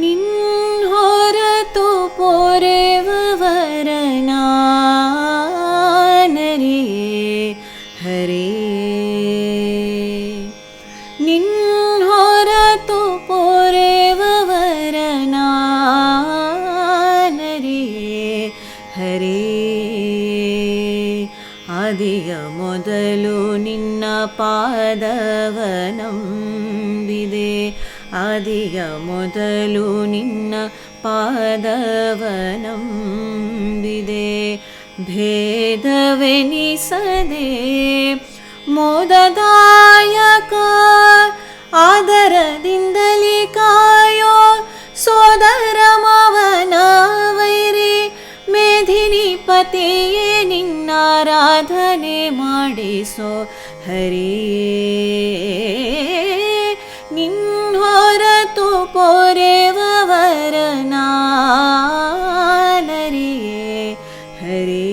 ನಿನ್ ಹೊರತು ಪೊರೆವರನಾನರಿಯೇ ಹರೇ ನಿನ್ ಹೊರತು ಪೊರೆವರನಾನರಿಯೇ ಹರೇ ಆದಿಯ ಮೊದಲು ನಿನ್ನ ಪಾದವನಂಬಿದೆ ಆದಿಯ ಮೊದಲು ನಿನ್ನ ಪಾದವನಂಬಿದೆ ಭೇದವೆನಿಸದೆ ಮೋದದಾಯಕ ಆದರದಿಂದಲೇ ಕಾಯೋ ಸೋದರ ಮಾವನ ವೈರಿ ಮೇಧಿನಿ ಪತಿಯೇ ನಿನ್ನಾರಾಧನೆ ಮಾಡಿಸೋ ಹರೇ ನಿನ್ पोरेव पोरेवरनाल हरे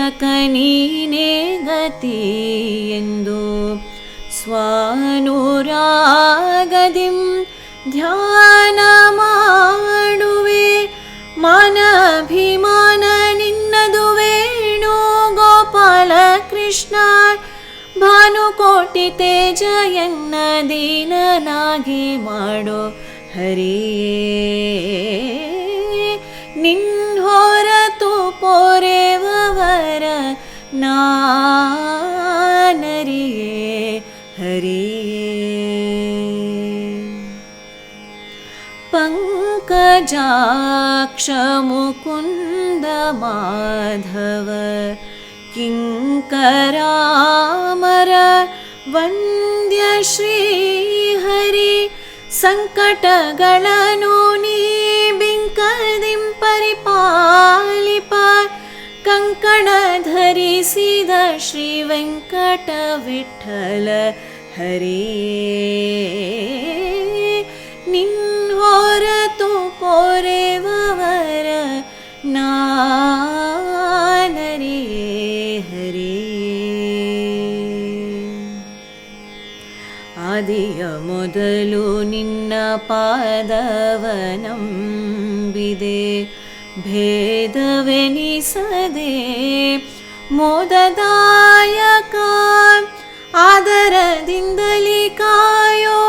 दानवान्तकनीने गति यन्दो स्वानुरागदिं ध्यानमा ಕೃಷ್ಣ ಭಾನುಕೋಟಿ ತೇಜ ಎನ್ನ ದೀನನಾಗಿ ಮಾಡೋ ಹರೇ ನಿನ್ ಹೊರತು ಪೊರೆವವರ ನಾನರಿಯೇ ಹರೇ पङ्कजाक्ष मुकुन्द माधव किङ्करामर वन्द्यश्रीहरि सङ्कटगणनो बिङ्कदिं परिपालिप कङ्कणधरिसिद श्रीवेङ्कटविठ्ठल हरे निन्होरतु कोरेववर नानरे ಹರೇ ನಿನ್ ಹೊರತು ಪೊರೆವವರ ನಾನರಿಯೇ ಹರೇ ಆದಿಯ ಮೊದಲು ನಿನ್ನ ಪಾದವನಂಬಿದೆ ಭೇದವೆನಿಸದೆ ಮೋದದಾಯಕ ಆದರದಿಂದಲೇ ಕಾಯೋ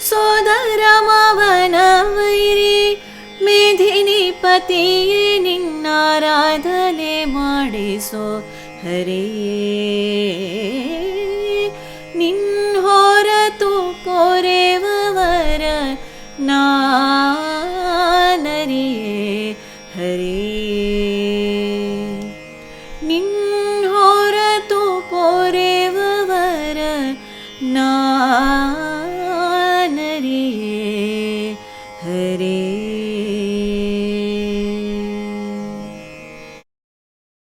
ಸೋದರ ಮಾವನ ವೈರಿ ಮೇಧಿನಿ ಪತಿಯೇ ನಿನ್ನಾರಾಧನೆ ಮಾಡಿಸೋ ಹರೆಯೇ ನಿನ್ನೊರತು ಕೊರೆವರ ನಾನರಿಯೇ ಹರೇ ನಿನ್ನೊರತು ಕೊರೆವರ ನಾನರಿಯೇ ಹರೇ